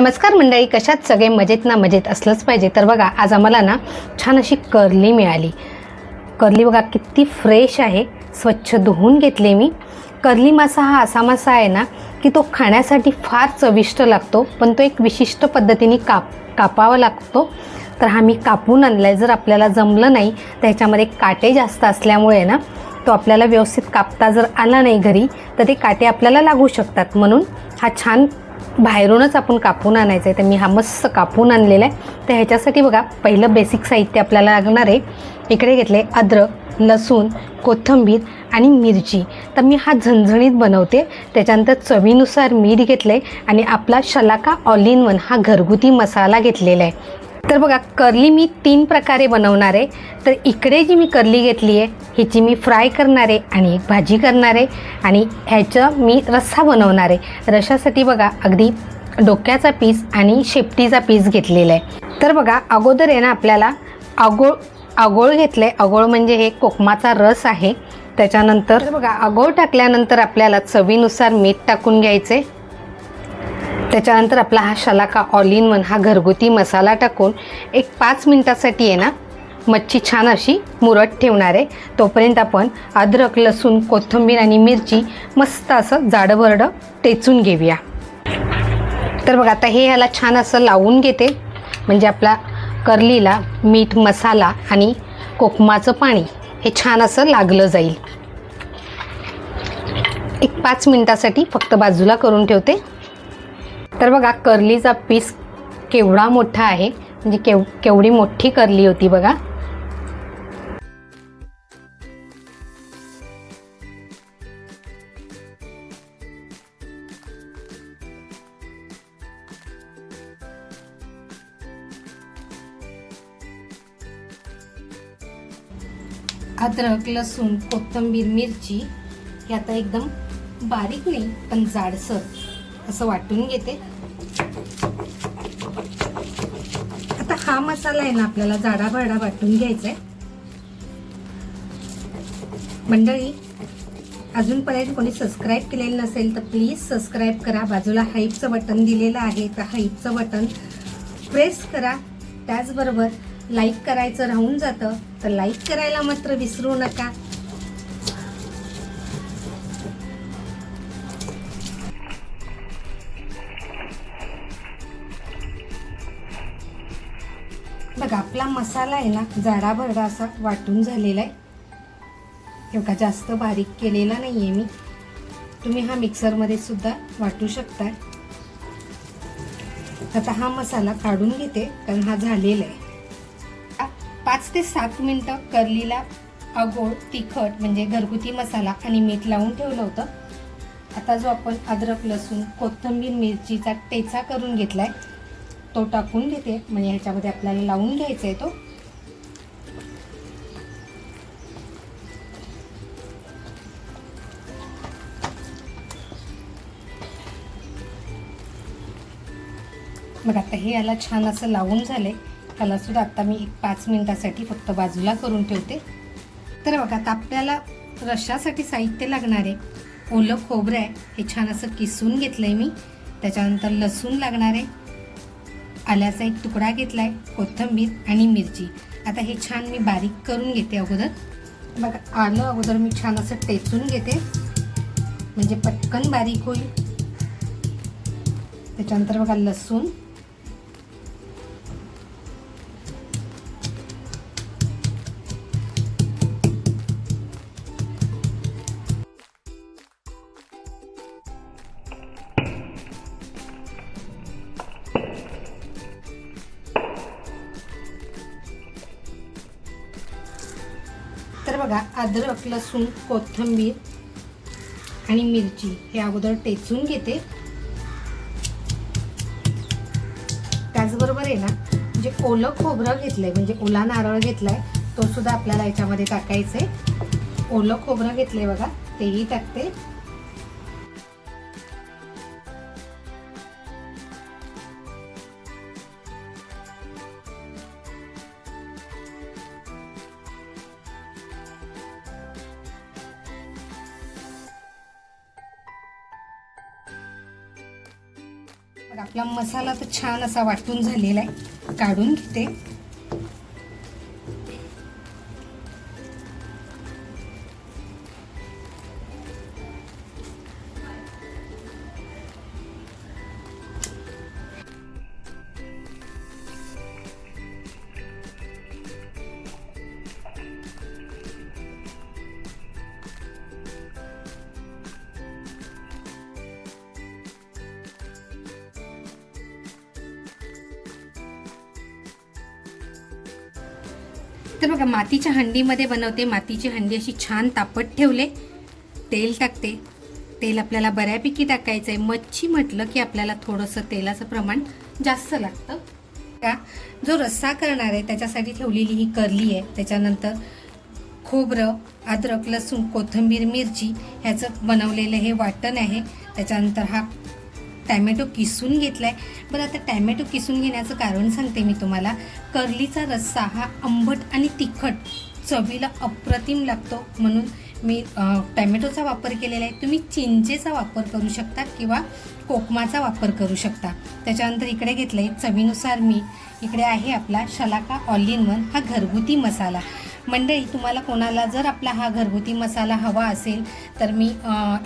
नमस्कार मंडळी कशात सगळे मजेत ना मजेत असलंच पाहिजे. तर बघा आज आम्हाला ना छान अशी कर्ली मिळाली. कर्ली बघा किती फ्रेश आहे. स्वच्छ धुवून घेतले मी. कर्ली मासा हा असा मासा आहे ना की तो खाण्यासाठी फार चविष्ट लागतो पण तो एक विशिष्ट पद्धतीने काप कापावा लागतो. तर हा मी कापून आणला आहे जर आपल्याला जमलं नाही तर ह्याच्यामध्ये काटे जास्त असल्यामुळे ना तो आपल्याला व्यवस्थित कापता जर आला नाही घरी तर ते काटे आपल्याला लागू शकतात. म्हणून हा छान बाहेरूनच आपण कापून आणायचं आहे तर मी हा मस्त कापून आणलेला आहे. तर ह्याच्यासाठी बघा पहिलं बेसिक साहित्य आपल्याला लागणार आहे. इकडे घेतले अद्रक लसूण कोथिंबीर आणि मिरची. तर मी हा झणझणीत बनवते. त्याच्यानंतर चवीनुसार मीठ घेतलं आहे आणि आपला शलाका ऑल इन वन हा घरगुती मसाला घेतलेला आहे. तर बघा कर्ली मी तीन प्रकारे बनवणार आहे. तर इकडे जी मी कर्ली घेतली आहे ह्याची मी फ्राय करणार आहे आणि एक भाजी करणार आहे. आणि ह्याचं मी रस्सा बनवणार आहे. रशासाठी बघा अगदी डोक्याचा पीस आणि शेपटीचा पीस घेतलेला आहे. तर बघा अगोदर आहे ना आपल्याला आगोळ आगोळ घेतलं आहे आगोळ म्हणजे हे कोकमाचा रस आहे. त्याच्यानंतर बघा आगोळ टाकल्यानंतर आपल्याला चवीनुसार मीठ टाकून घ्यायचं आहे त्याच्यानंतर आपला हा शलाका ऑल इन वन हा घरगुती मसाला टाकून एक पाच मिनटासाठी आहे ना मच्छी छान अशी मुरट ठेवणार आहे. तोपर्यंत आपण अद्रक लसूण कोथिंबीर आणि मिरची मस्त असं जाडभरडं टेचून घेऊया. तर बघा आता हे ह्याला छान असं लावून घेते. म्हणजे आपला करलीला मीठ मसाला आणि कोकमाचं पाणी हे छान असं लागलं जाईल. एक पाच मिनटासाठी फक्त बाजूला करून ठेवते. तर बघा करलीचा पीस केवढा मोठा आहे. म्हणजे केव केवढी मोठी करली होती बघा. अद्रक लसूण कोथिंबीर मिरची हे आता एकदम बारीक नाही पण जाडसर असं वाटून घेते. हा मसाला आहे ना आपल्याला जाडा भरडा वाटून घ्यायचा आहे मंडळी अजूनपर्यंत कोणी सबस्क्राईब केलेलं नसेल तर प्लीज सबस्क्राईब करा. बाजूला हाईपचं बटन दिलेलं आहे. तर हाईपचं बटन प्रेस करा. त्याचबरोबर लाईक करायचं राहून जातं. तर लाईक करायला मात्र विसरू नका. बघा आपला मसाला आहे ना जाडाभरडा असा वाटून झालेला आहे. एवढा जास्त बारीक केलेला नाही आहे मी. तुम्ही हा मिक्सरमध्ये सुद्धा वाटू शकता आता हा मसाला काढून घेते कारण हा झालेला आहे. पाच ते सात मिनटं करलीला आगोळ तिखट म्हणजे घरगुती मसाला आणि मीठ लावून ठेवलं होतं. आता जो आपण अद्रक लसूण कोथिंबीर मिरचीचा टेचा करून घेतला आहे तो टाकून घेते. म्हणजे ह्याच्यामध्ये आपल्याला लावून घ्यायचा आहे तो. मग आता हे याला छान असं लावून झाले त्याला सुद्धा आता मी एक पाच मिनिटासाठी फक्त बाजूला करून ठेवते. तर बघा आता आपल्याला रशासाठी साहित्य लागणार आहे. ओलं खोबरं आहे. हे छान असं किसून घेतलं आहे मी. त्याच्यानंतर लसूण लागणार आहे. आल्याचा एक तुकडा घेतला आहे कोथिंबीर आणि मिरची. आता हे छान मी बारीक करून घेते अगोदर. बघा आलं अगोदर मी छान असं टेचून घेते. म्हणजे पटकन बारीक होईल. त्याच्यानंतर बघा लसूण. बघा अद्रक लसूण कोथिंबीर आणि मिरची हे अगोदर टेचून घेते. त्याचबरोबर आहे ना जे ओलं खोबरं घेतलंय म्हणजे ओला नारळ घेतलाय तो सुद्धा आपल्याला याच्यामध्ये टाकायचा आहे ओलं खोबरं घेतलंय बघा तेही टाकते. बघा आपला मसाला तर छान असा वाटून झालेला आहे. काढून घेते. तर बघा मातीच्या हंडीमध्ये बनवते. मातीची हंडी अशी छान तापत ठेवले. तेल टाकते. तेल आपल्याला बऱ्यापैकी टाकायचं आहे मच्छी म्हटलं की आपल्याला थोडंसं तेलाचं प्रमाण जास्त लागतं. का जो रस्सा करणार आहे त्याच्यासाठी ठेवलेली ही करली आहे. त्याच्यानंतर खोबरं अद्रक लसूण कोथिंबीर मिरची ह्याचं बनवलेलं हे वाटण आहे. त्याच्यानंतर हा टॅमॅटो किसून घेतला आहे बरं आता टॅमॅटो किसून घेण्याचं कारण सांगते मी तुम्हाला. कर्लीचा रस्सा हा आंबट आणि तिखट चवीला अप्रतिम लागतो. म्हणून मी टॅमॅटोचा वापर केलेला आहे. तुम्ही चिंचेचा वापर करू शकता किंवा कोकमाचा वापर करू शकता. त्याच्यानंतर इकडे घेतलं आहे चवीनुसार मी इकडे आहे आपला शलाका ऑल इन वन. हा घरगुती मसाला. मंडळी तुम्हाला कोणाला जर आपला हा घरगुती मसाला हवा असेल तर मी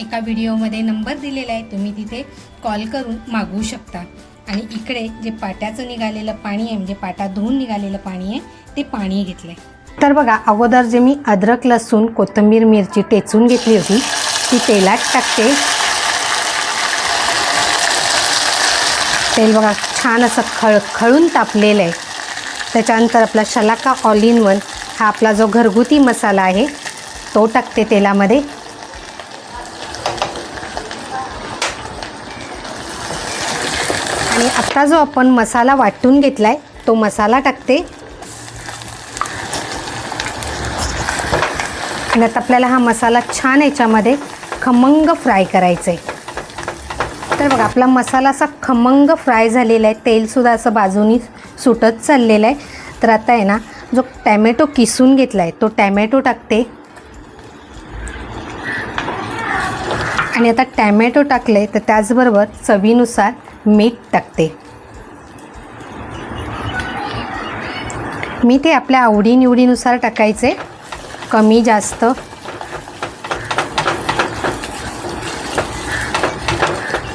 एका व्हिडिओमध्ये नंबर दिलेला आहे. तुम्ही तिथे कॉल करून मागवू शकता. आणि इकडे जे पाट्याचं निघालेलं पाणी आहे म्हणजे पाटा धुवून निघालेलं पाणी आहे ते पाणी घेतलं आहे तर बघा अगोदर जे मी अद्रक लसूण कोथिंबीर मिरची टेचून घेतली होती ती तेलात टाकते. तेल बघा छान असं खळ खळून तापलेलं आहे. त्याच्यानंतर आपला शलाका ऑल इन वन हा आपला जो घरगुती मसाला आहे तो टाकते तेलामध्ये. आणि आत्ता जो आपण मसाला वाटून घेतला आहे तो मसाला टाकते. आणि आता आपल्याला हा मसाला छान याच्यामध्ये खमंग फ्राय करायचा आहे तर बघा आपला मसाला असा खमंग फ्राय झालेला आहे. तेलसुद्धा असं बाजूनी सुटत चाललेलं आहे. तर आता आहे ना जो टॅमॅटो किसून घेतला आहे तो टॅमॅटो टाकते. आणि आता टॅमॅटो टाकले तर त्याचबरोबर चवीनुसार मीठ टाकते. मी ते आपल्या आवडीनिवडीनुसार टाकायचे. कमी जास्त.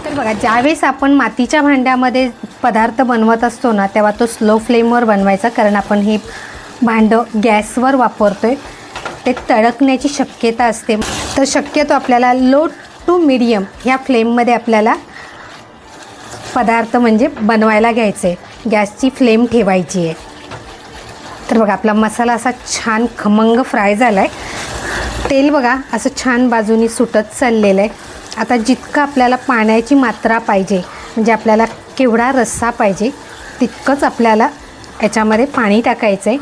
तर बघा ज्यावेळेस आपण मातीच्या भांड्यामध्ये पदार्थ बनवत असतो ना तेव्हा तो स्लो फ्लेमवर बनवायचा कारण आपण हे भांडं गॅसवर वापरतो आहे ते तडकण्याची शक्यता असते. तर शक्यतो आपल्याला लो टू मिडियम ह्या फ्लेममध्ये आपल्याला पदार्थ म्हणजे बनवायला घ्यायचे गॅसची फ्लेम ठेवायची आहे. तर बघा आपला मसाला असा छान खमंग फ्राय झाला आहे तेल बघा असं छान बाजूनी सुटत चाललेलं आहे. आता जितकं आपल्याला पाण्याची मात्रा पाहिजे म्हणजे आपल्याला केवढा रस्सा पाहिजे तितकंच आपल्याला याच्यामध्ये पाणी टाकायचं आहे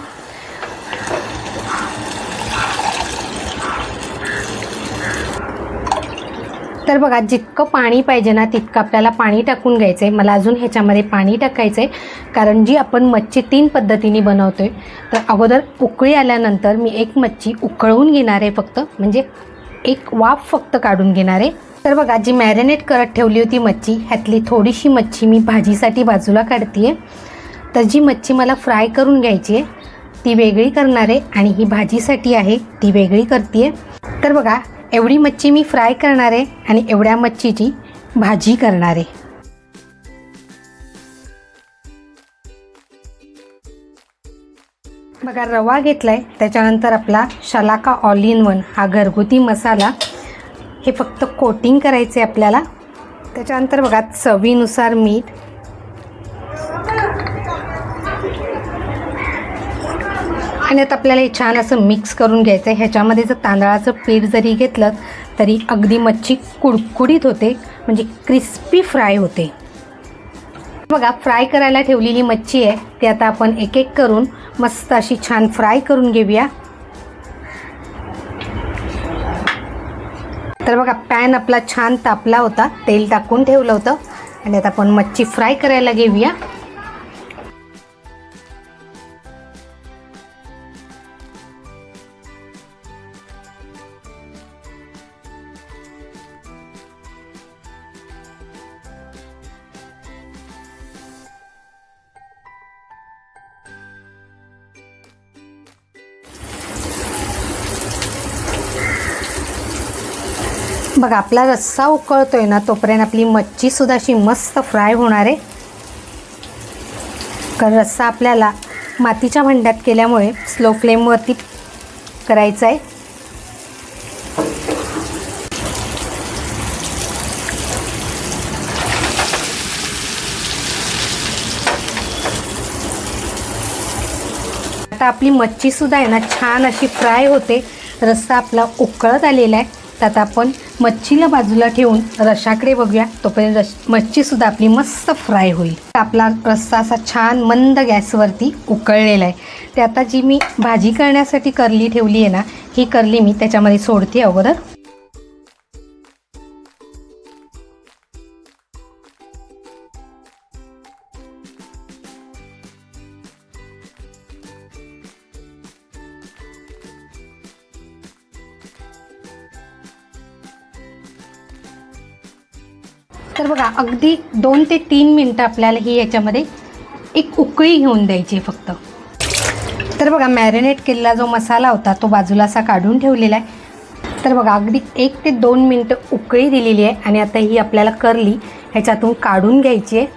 तर बघा जितकं पाणी पाहिजे ना तितकं आपल्याला पाणी टाकून घ्यायचं आहे मला अजून ह्याच्यामध्ये पाणी टाकायचं आहे कारण जी आपण मच्छी तीन पद्धतीने बनवतो आहे तर अगोदर उकळी आल्यानंतर मी एक मच्छी उकळवून घेणार आहे फक्त. म्हणजे एक वाफ फक्त काढून घेणार आहे. तर बघा जी मॅरिनेट करत ठेवली होती मच्छी ह्यातली थोडीशी मच्छी मी भाजीसाठी बाजूला काढते आहे तर जी मच्छी मला फ्राय करून घ्यायची आहे ती वेगळी करणार आहे आणि ही भाजीसाठी आहे ती वेगळी करते आहे तर बघा एवढी मच्छी मी फ्राय करणार आहे आणि एवढ्या मच्छीची भाजी करणार आहे. बघा रवा घेतला आहे त्याच्यानंतर आपला शलाका ऑल इन वन हा घरगुती मसाला. हे फक्त कोटिंग करायचे आपल्याला. त्याच्यानंतर बघा चवीनुसार मीठ. आणि आता आपल्याला हे छान असं मिक्स करून घ्यायचं आहे ह्याच्यामध्ये जर तांदळाचं पीठ जरी घेतलं तरी अगदी मच्छी कुडकुडीत होते म्हणजे क्रिस्पी फ्राय होते. बघा फ्राय करायला ठेवलेली मच्छी आहे ती आता आपण एक एक करून मस्त अशी छान फ्राय करून घेऊया. तर बघा पॅन आपला छान तापला होता तेल टाकून ठेवलं होतं. आणि आता आपण मच्छी फ्राय करायला घेऊया. बघा आपला रस्सा उकळतो आहे ना तोपर्यंत आपली मच्छीसुद्धा अशी मस्त फ्राय होणार आहे. कारण रस्सा आपल्याला मातीच्या भांड्यात केल्यामुळे स्लो फ्लेमवरती करायचा आहे. आता आपली मच्छीसुद्धा आहे ना छान अशी फ्राय होते. रस्सा आपला उकळत आलेला आहे. तर आता आपण मच्छीला बाजूला ठेवून रशाकडे बघूया. तोपर्यंत रश मच्छीसुद्धा आपली मस्त फ्राय होईल. आपला रस्सा असा छान मंद गॅसवरती उकळलेला आहे. ते आता जी मी भाजी करण्यासाठी करली ठेवली आहे ना ही करली मी त्याच्यामध्ये सोडते अगोदर. अगदी दोन ते तीन मिनटं आपल्याला ही याच्यामध्ये एक उकळी घेऊन द्यायची आहे फक्त. तर बघा मॅरिनेट केलेला जो मसाला होता तो बाजूला असा काढून ठेवलेला आहे. तर बघा अगदी एक ते दोन मिनटं उकळी दिलेली आहे आणि आता ही आपल्याला करली ह्याच्यातून काढून घ्यायची आहे.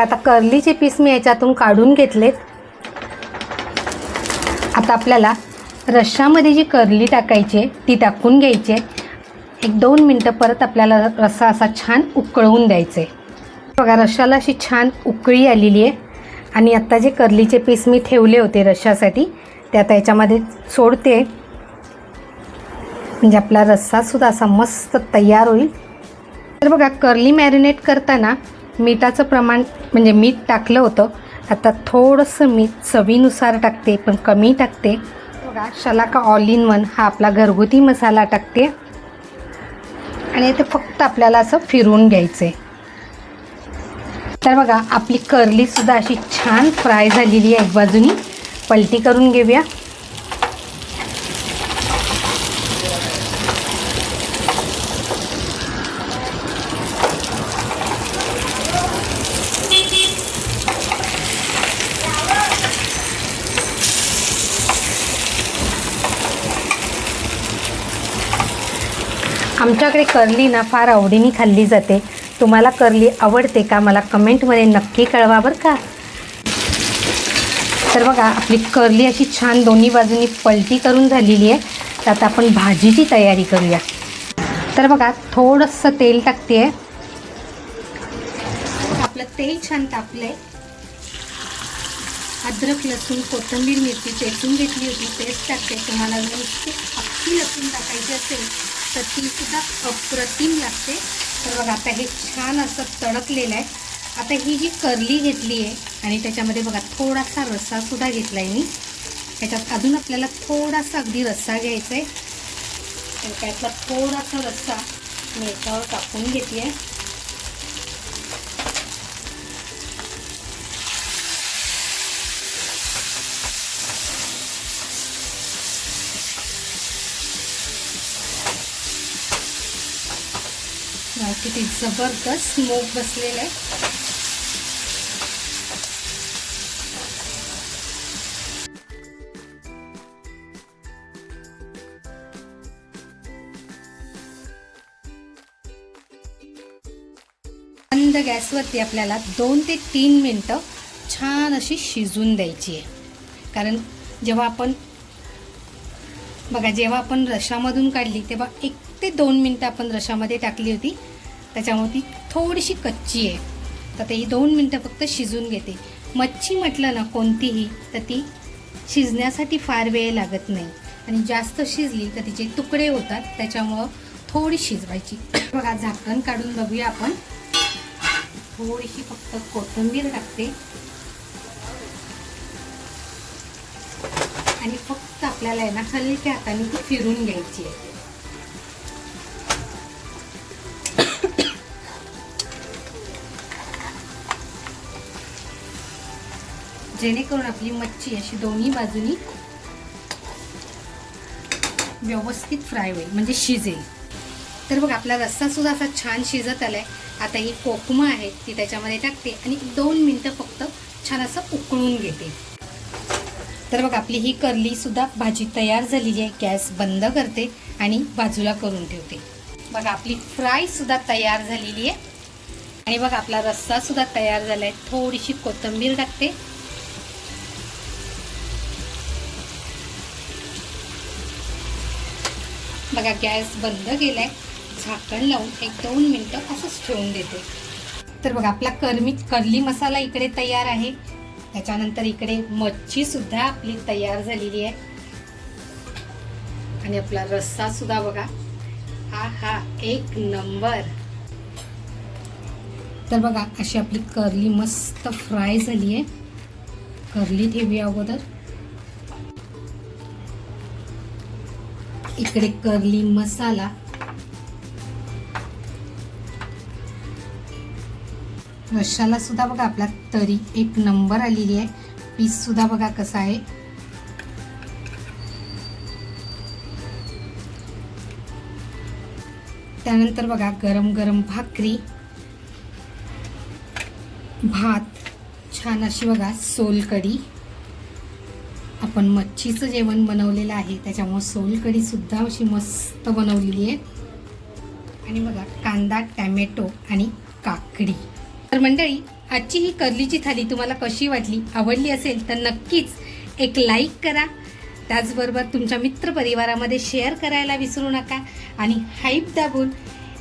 बघा आता कर्लीचे पीस मी याच्यातून काढून घेतलेत. आता आपल्याला रश्शामध्ये जी कर्ली टाकायची आहे ती टाकून घ्यायची. आहे एक दोन मिनटं परत आपल्याला रस्सा असा छान उकळवून द्यायचे. आहे बघा रश्शाला अशी छान उकळी आलेली आहे. आणि आत्ता जे कर्लीचे पीस मी ठेवले होते रश्शासाठी ते आता याच्यामध्ये सोडते. म्हणजे आपला रस्सासुद्धा असा मस्त तयार होईल. तर बघा कर्ली मॅरिनेट करताना मिठाचं प्रमाण म्हणजे मीठ टाकलं होतं. आता थोडंसं मीठ चवीनुसार टाकते पण कमी टाकते. बघा शलाका ऑल इन वन हा आपला घरगुती मसाला टाकते. आणि ते फक्त आपल्याला असं फिरवून घ्यायचं आहे तर बघा आपली कर्लीसुद्धा अशी छान फ्राय झालेली आहे. एक बाजूनी पलटी करून घेऊया. आमच्याकडे कर्ली ना फार आवडीने खाल्ली जाते. तुम्हाला कर्ली आवडते का? मला कमेंटमध्ये नक्की कळवा बरं का. तर बघा आपली कर्ली अशी छान दोन्ही बाजूनी पलटी करून झालेली आहे. तर आता आपण भाजीची तयारी करूया. तर बघा थोडंसं तेल टाकते आहे आपलं तेल छान तापलं आहे अद्रक लसूण कोथिंबीर मिरची चेचून घेतली होती. पेस्ट टाकते. तुम्हाला नुसती अख्खी लसूण टाकायची असेल तर ती सुद्धा अप्रतिम लागते. तर बघा आता हे छान असं तडकलेलं आहे. आता ही जी करली घेतली आहे आणि त्याच्यामध्ये बघा थोडासा रस्सासुद्धा घेतला आहे मी. त्याच्यात अजून आपल्याला थोडासा अगदी रस्सा घ्यायचा आहे तर त्यातला थोडासा रस्सा मी याच्यावर टाकून घेते आहे किती जबरदस्त स्मोक बसलेला आहे. मंद गॅसवरती आपल्याला दोन ते तीन मिनटं छान अशी शिजून द्यायची आहे. कारण जेव्हा आपण बघा जेव्हा आपण रशामधून काढली तेव्हा एक ते दोन मिनटं आपण रशामध्ये टाकली होती. त्याच्यामुळे ती थोडीशी कच्ची आहे. तर ते ही दोन मिनटं फक्त शिजून घेते. मच्छी म्हटलं ना कोणतीही तर ती शिजण्यासाठी फार वेळ लागत नाही. आणि जास्त शिजली तर तिचे तुकडे होतात त्याच्यामुळं थोडी शिजवायची. बघा झाकण काढून बघूया आपण. थोडीशी फक्त कोथिंबीर टाकते. आणि फक्त आपल्याला आहे ना हलक्या हाताने ती फिरून घ्यायची आहे. जेणेकरून आपली मच्छी अशी दोन्ही बाजूनी व्यवस्थित फ्राय होईल म्हणजे शिजेल. तर बघ आपला रस्सासुद्धा असा छान शिजत आला आहे आता ही कोकमा आहे ती त्याच्यामध्ये टाकते आणि दोन मिनटं फक्त छान असं उकळून घेते. तर बघ आपली ही करलीसुद्धा भाजी तयार झालेली आहे गॅस बंद करते आणि बाजूला करून ठेवते. बघ आपली फ्रायसुद्धा तयार झालेली आहे. आणि बघ आपला रस्सासुद्धा तयार झाला आहे थोडीशी कोथिंबीर टाकते. बघा गॅस बंद केलाय. झाकण लावून एक दोन मिनटं असंच ठेवून देते. तर बघा आपला कर्मी कर्ली मसाला इकडे तयार आहे. त्याच्यानंतर इकडे मच्छी सुद्धा आपली तयार झालेली आहे. आणि आपला रस्सा सुद्धा बघा. हा हा एक नंबर. तर बघा अशी आपली कर्ली मस्त फ्राय झाली आहे. कर्ली ठेवूया अगोदर. इकडे कर्ली मसाला. रशाला सुद्धा बघा आपला तरी एक नंबर आलेली आहे. पीस सुद्धा बघा कसा आहे. त्यानंतर बघा गरम गरम भाकरी. भात छान अशी बघा सोलकढी. आपण मच्छीचं जेवण बनवलेलं आहे. त्याच्यामुळे सोलकढीसुद्धा अशी मस्त बनवलेली आहे. आणि बघा कांदा टॅमॅटो आणि काकडी. तर मंडळी आजची ही कर्लीची थाली तुम्हाला कशी वाटली आवडली असेल तर नक्कीच एक लाईक करा. त्याचबरोबर तुमच्या मित्रपरिवारामध्ये शेअर करायला विसरू नका. आणि हाईप दाबून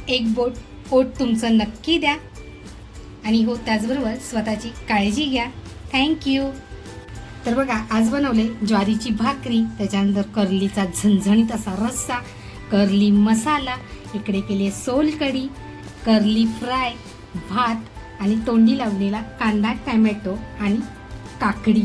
एक बोट पोट तुमचं नक्की द्या. आणि हो त्याचबरोबर स्वतःची काळजी घ्या. थँक्यू तर बघा आज बनवले ज्वारीची भाकरी त्याच्यानंतर कर्लीचा झणझणीत असा रस्सा कर्ली मसाला इकडे केले सोलकढी कर्ली फ्राय भात आणि तोंडी लावलेला कांदा टॅमॅटो आणि काकडी.